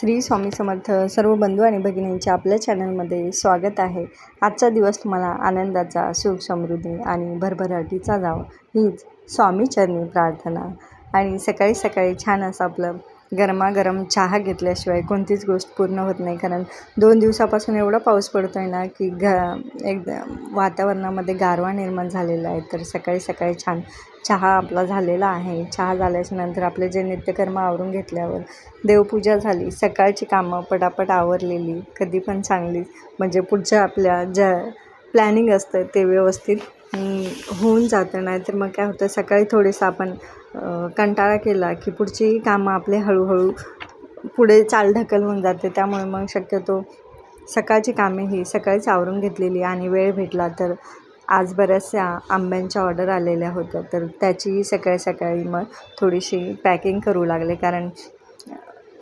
श्री स्वामी समर्थ सर्व बंधू आणि भगिनींचे आपल्या चॅनलमध्ये स्वागत आहे. आजचा दिवस तुम्हाला आनंदाचा सुख समृद्धी आणि भरभराटीचा जावा. हीच स्वामीचरणी प्रार्थना. आणि सकाळी सकाळी छान असं आपलं गरमागरम चहा घेतल्याशिवाय कोणतीच गोष्ट पूर्ण होत नाही. कारण दोन दिवसापासून एवढा पाऊस पडतो आहे ना की घ एकदा वातावरणामध्ये गारवा निर्माण झालेला आहे. तर सकाळी सकाळी छान चहा आपला झालेला आहे. चहा झाल्याच्यानंतर आपले जे नित्यकर्म आवरून घेतल्यावर देवपूजा झाली. सकाळची कामं पटापट आवरलेली. कधी पण चांगली म्हणजे पुढच्या आपल्या ज्या प्लॅनिंग असतं ते व्यवस्थित होऊन जातं नाही तर मग काय होतं सकाळी थोडंसं आपण कंटाळा केला की पुढची कामं आपले हळूहळू पुढे चालढकल होऊन जाते. त्यामुळे मग शक्यतो सकाळची कामे ही सकाळीच आवरून घेतलेली आणि वेळ भेटला तर आज बऱ्याचशा आंब्यांच्या ऑर्डर आलेल्या होत्या. तर त्याचीही सकाळी सकाळी मग थोडीशी पॅकिंग करू लागले. कारण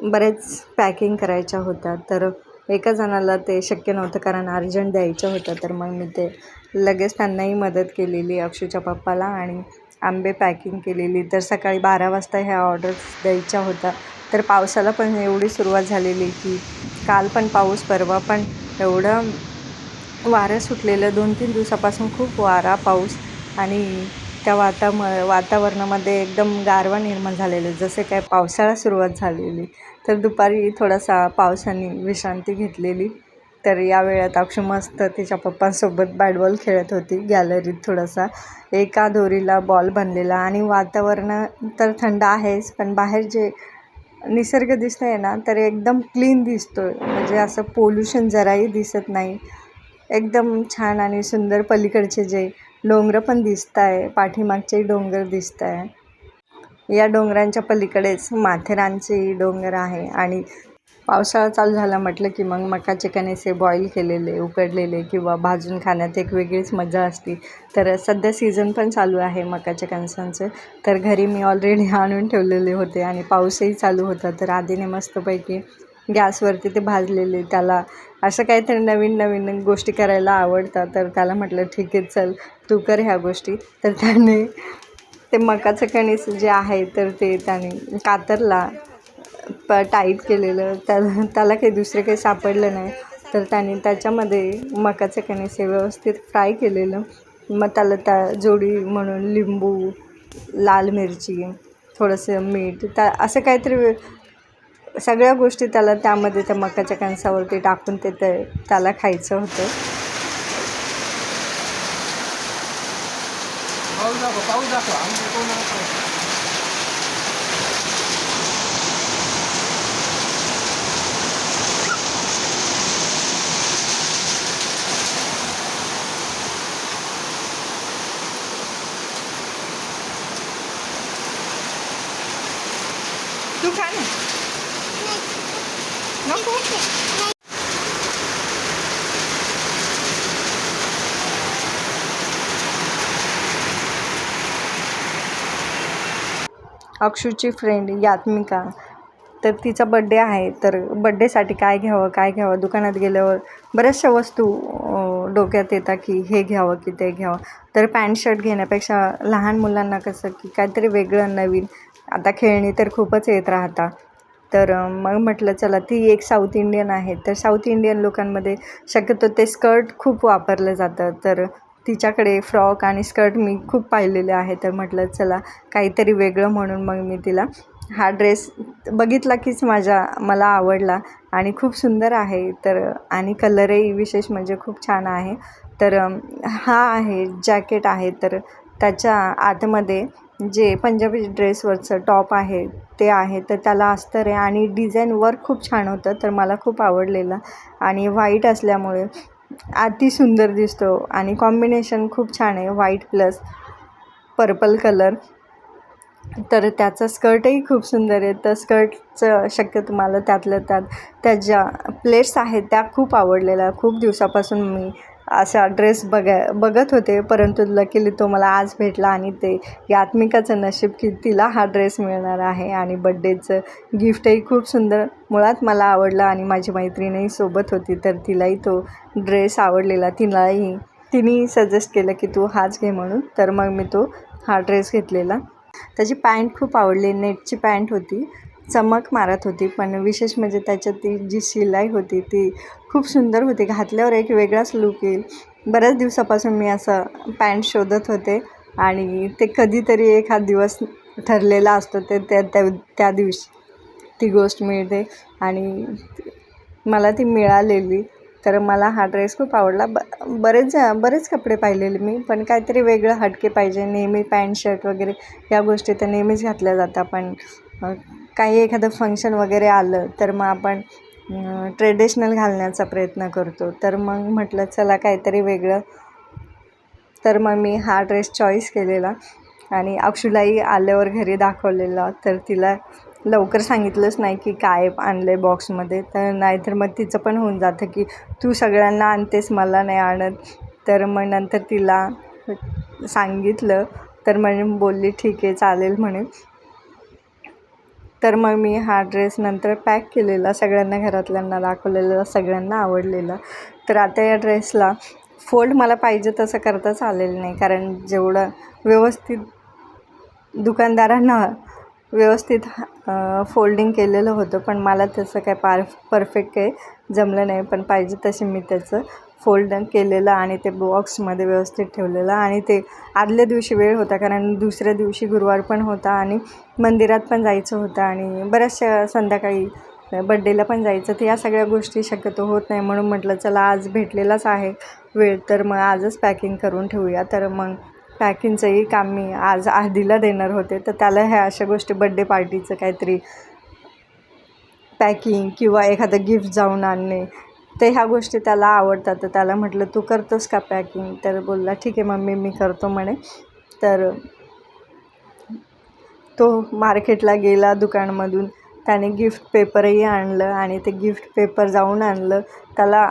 बरेच पॅकिंग करायच्या होत्या. तर एका जणाला ते शक्य नव्हतं कारण अर्जंट द्यायचं होतं. तर मग मी ते लगेच त्यांनाही मदत केलेली अक्षूच्या पप्पाला आणि आंबे पॅकिंग केलेली. तर सकाळी बारा वाजता ह्या ऑर्डर द्यायच्या होत्या. तर पावसाला पण एवढी सुरुवात झालेली की काल पण पाऊस परवा पण एवढं वारं सुटलेलं. दोन तीन दिवसापासून खूप वारा पाऊस आणि त्या वाताम वातावरणामध्ये एकदम गारवा निर्माण झालेलं जसे काय पावसाळा सुरुवात झालेली तर दुपारी थोडासा पावसाने विश्रांती घेतलेली. तर या वेळात अक्षू मस्त तिच्या पप्पांसोबत बॅटबॉल खेळत होती गॅलरीत थोडासा. एका दोरीला बॉल बनलेला आणि वातावरण तर थंड आहेच पण बाहेर जे निसर्ग दिसतं आहे ना तर एकदम क्लीन दिसतो म्हणजे असं पोल्युशन जराही दिसत नाही. एकदम छान आणि सुंदर पलीकडचे जे डोंगर पण दिसत आहे पाठीमागचे डोंगर दिसत आहे या डोंगरांच्या पलीकडेच माथेरानचे डोंगर आहे आणि पावसाळा चालू झाला म्हटलं की मग मकाचे कणेसे बॉईल केलेले उकडलेले किंवा भाजून खाण्यात एक वेगळीच मजा असते. तर सध्या सीझन पण चालू आहे मकाच्या कणसांचं. तर घरी मी ऑलरेडी आणून ठेवलेले होते आणि पाऊसही चालू होता. तर आधीने मस्तपैकी गॅसवरती ते भाजलेले. त्याला असं काहीतरी नवीन नवीन गोष्टी करायला आवडतात. तर त्याला म्हटलं ठीक आहे चल तू कर ह्या गोष्टी. तर त्याने ते मकाचं कणीस जे आहे तर ते त्याने कातरला प टाईट केलेलं त्याला त्याला काही दुसरे काही सापडलं नाही. तर त्याने त्याच्यामध्ये मकाचं कणीस हे व्यवस्थित फ्राय केलेलं. मग त्याला त्या जोडी म्हणून लिंबू लाल मिरची थोडंसं मीठ त्या असं काहीतरी सगळ्या गोष्टी त्याला त्यामध्ये त्या मकाच्या कणसावरती टाकून ते ते- त्याला खायचं होतं. पाऊस दाखव पाऊस दाखव. तू खा ना. नको. अक्षूची फ्रेंड यात्मिका. तर तिचा बड्डे आहे तर बड्डेसाठी काय घ्यावं काय घ्यावं? दुकानात गेल्यावर बऱ्याचशा वस्तू डोक्यात येतात की हे घ्यावं की ते घ्यावं. तर पॅन्ट शर्ट घेण्यापेक्षा लहान मुलांना कसं की काहीतरी वेगळं नवीन आता खेळणी तर खूपच येत राहतात तर मग म्हटलं चला ती एक साऊथ इंडियन आहे. तर साऊथ इंडियन लोकांमध्ये शक्यतो ते स्कर्ट खूप वापरलं जातं. तर तिच्याकडे फ्रॉक आणि स्कर्ट मी खूप पाहिलेले आहे तर म्हटलं चला काहीतरी वेगळं म्हणून मग मी तिला हा ड्रेस बघितला कीच माझ्या मला आवडला आणि खूप सुंदर आहे. तर आणि कलरही विशेष म्हणजे खूप छान आहे. तर हा आहे जॅकेट आहे. तर त्याच्या आतमध्ये जे पंजाबी ड्रेसवरचं टॉप आहे ते आहे तर त्याला अस्तर आहे आणि डिझाईन वर्क खूप छान होतं तर मला खूप आवडलेलं. आणि व्हाईट असल्यामुळे अति सुंदर दिसतो आणि कॉम्बिनेशन खूप छान आहे व्हाईट प्लस पर्पल कलर तर त्याचं स्कर्टही खूप सुंदर आहे तर स्कर्टचं शक्यतो मला त्यातल्या त्यात त्या ज्या प्लेट्स आहेत त्या खूप आवडलेल्या. खूप दिवसापासून मी असा ड्रेस बघा बघत होते परंतु लकीली तो मला आज भेटला आणि ते यात्मिकाचं नशीब की तिला हा ड्रेस मिळणार आहे आणि बड्डेचं गिफ्टही खूप सुंदर मुळात मला आवडला आणि माझी मैत्रिणही सोबत होती तर तिलाही तो ड्रेस आवडलेला. तिलाही तिने सजेस्ट केलं की तू हाच घे म्हणून तर मग मी तो हा ड्रेस घेतलेला. त्याची पॅन्ट खूप आवडली नेटची पॅन्ट होती. चमक मारत होती पण विशेष म्हणजे त्याच्यात ती जी शिलाई होती ती खूप सुंदर होती. घातल्यावर एक वेगळाच लुक येईल. बऱ्याच दिवसापासून मी असं पॅन्ट शोधत होते आणि ते कधीतरी एखाद दिवस ठरलेला असतो ते त्या त्या त्या दिवशी ती गोष्ट मिळते आणि मला ती मिळालेली. तर मला हा ड्रेस खूप आवडला. ब बरेच बरेच कपडे पाहिलेले मी पण काहीतरी वेगळं हटके पाहिजे. नेहमी पॅन्ट शर्ट वगैरे या गोष्टी तर नेहमीच घातल्या जातात पण काही एखादं फंक्शन वगैरे आलं तर मग आपण ट्रेडिशनल घालण्याचा प्रयत्न करतो. तर मग म्हटलं चला काहीतरी वेगळं. तर मग मी हा ड्रेस चॉईस केलेला आणि अक्षुलाही आल्यावर घरी दाखवलेला. तर तिला लवकर सांगितलंच नाही की काय आणलं आहे बॉक्समध्ये तर नाहीतर मग तिचं पण होऊन जातं की तू सगळ्यांना आणतेस मला नाही आणत. तर मग नंतर तिला सांगितलं. तर मग बोलली ठीक आहे चालेल म्हणे तर मग मी हा ड्रेस नंतर पॅक केलेला सगळ्यांना घरातल्यांना दाखवलेला सगळ्यांना आवडलेला. तर आता या ड्रेसला फोल्ड मला पाहिजे तसं करताच आलेलं नाही कारण जेवढं व्यवस्थित दुकानदारांना व्यवस्थित फोल्डिंग केलेलं होतं पण मला तसं काय पार परफेक्ट काही जमलं नाही पण पाहिजे तसे मी त्याचं फोल्ड केलेलं आणि ते बॉक्समध्ये व्यवस्थित ठेवलेलं आणि ते आदल्या दिवशी वेळ होता कारण दुसऱ्या दिवशी गुरुवार पण होता आणि मंदिरात पण जायचं होतं आणि बऱ्याचशा संध्याकाळी बड्डेला पण जायचं. तर या सगळ्या गोष्टी शक्यतो होत नाही म्हणून म्हटलं चला आज भेटलेलाच आहे वेळ तर मग आजच पॅकिंग करून ठेवूया. तर मग पॅकिंगचंही काम मी आज आधीला देणार होते. तर त्याला ह्या अशा गोष्टी बड्डे पार्टीचं काहीतरी पॅकिंग किंवा एखादं गिफ्ट जाऊन आणणे ते ह्या गोष्टी त्याला आवडतात. तर त्याला म्हटलं तू करतोस का पॅकिंग तर बोलला ठीक आहे मम्मी मी करतो म्हणे. तर तो मार्केटला गेला दुकानमधून. त्याने गिफ्ट पेपरही आणलं आणि ते गिफ्ट पेपर जाऊन आणलं. त्याला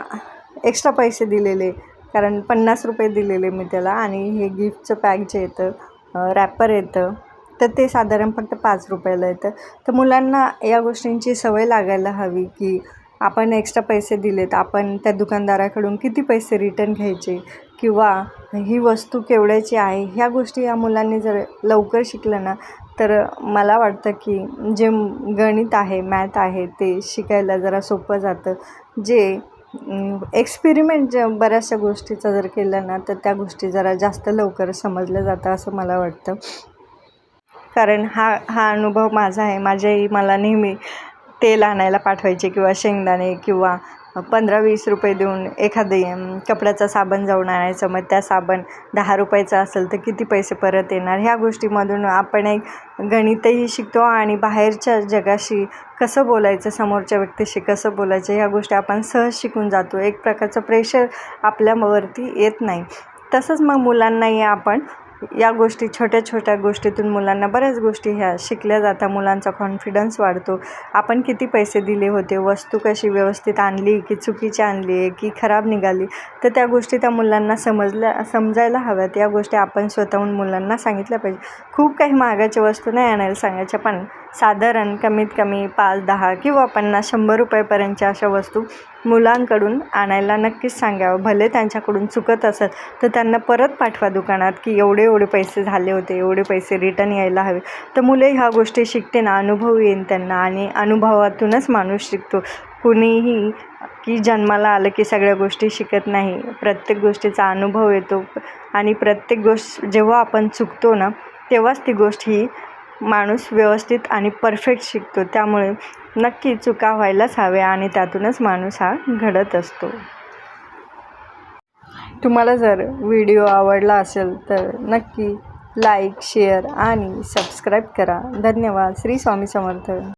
एक्स्ट्रा पैसे दिलेले कारण पन्नास रुपये दिलेले मी त्याला. आणि हे गिफ्टचं पॅक जे येतं रॅपर येतं तर ते साधारण फक्त पाच रुपयाला येतं. तर मुलांना या गोष्टींची सवय लागायला हवी की आपण एक्स्ट्रा पैसे दिलेत आपण त्या दुकानदाराकडून किती पैसे रिटर्न घ्यायचे? किंवा ही वस्तू केवढ्याची आहे? ह्या गोष्टी या मुलांनी जर लवकर शिकलं ना तर मला वाटतं की जे गणित आहे मॅथ आहे ते शिकायला जरा सोपं जातं. जे एक्सपेरिमेंट ज बऱ्याचशा गोष्टीचं जर केलं ना तर त्या गोष्टी जरा जास्त लवकर समजल्या जातं असं मला वाटतं. कारण हा हा अनुभव माझा आहे. माझ्याही मला नेहमी तेल आणायला पाठवायचे किंवा शेंगदाणे किंवा पंधरा वीस रुपये देऊन एखादे कपड्याचा साबण जाऊन आणायचं. मग त्या साबण दहा रुपयाचा असेल तर किती पैसे परत येणार? ह्या गोष्टीमधून आपण एक गणितही शिकतो आणि बाहेरच्या जगाशी कसं बोलायचं समोरच्या व्यक्तीशी कसं बोलायचं ह्या गोष्टी आपण सहज शिकून जातो. एक प्रकारचं प्रेशर आपल्यावरती येत नाही. तसंच मग मुलांनाही आपण या गोष्टी छोट्या छोट्या गोष्टीतून मुलांना बऱ्याच गोष्टी ह्या शिकल्या जातात. मुलांचा कॉन्फिडन्स वाढतो. आपण किती पैसे दिले होते वस्तू कशी व्यवस्थित आणली की चुकीची आणली आहे की खराब निघाली तर त्या गोष्टी त्या मुलांना समजल्या समजायला हव्यात. या गोष्टी आपण स्वतःहून मुलांना सांगितल्या पाहिजे. खूप काही महागाच्या वस्तू नाही आणायला सांगायच्या पण साधारण कमीत कमी पाच दहा किंवा पन्नास शंभर रुपयेपर्यंतच्या अशा वस्तू मुलांकडून आणायला नक्कीच सांगावं. भले त्यांच्याकडून चुकत असत तर त्यांना परत पाठवा दुकानात की एवढे एवढे पैसे झाले होते एवढे पैसे रिटर्न यायला हवे. तर मुले ह्या गोष्टी शिकते ना अनुभव येईन त्यांना आणि अनुभवातूनच माणूस शिकतो. कुणीही की जन्माला आलं की सगळ्या गोष्टी शिकत नाही. प्रत्येक गोष्टीचा अनुभव येतो आणि प्रत्येक गोष्ट जेव्हा आपण चुकतो ना तेव्हाच ती गोष्ट ही माणूस व्यवस्थित आणि परफेक्ट शिकतो. त्यामुळे नक्की चुका व्हायलाच हव्या आणि त्यातूनच माणूस हा घडत असतो. तुम्हाला जर व्हिडिओ आवडला असेल तर नक्की लाईक शेअर आणि सबस्क्राईब करा. धन्यवाद. श्री स्वामी समर्थ.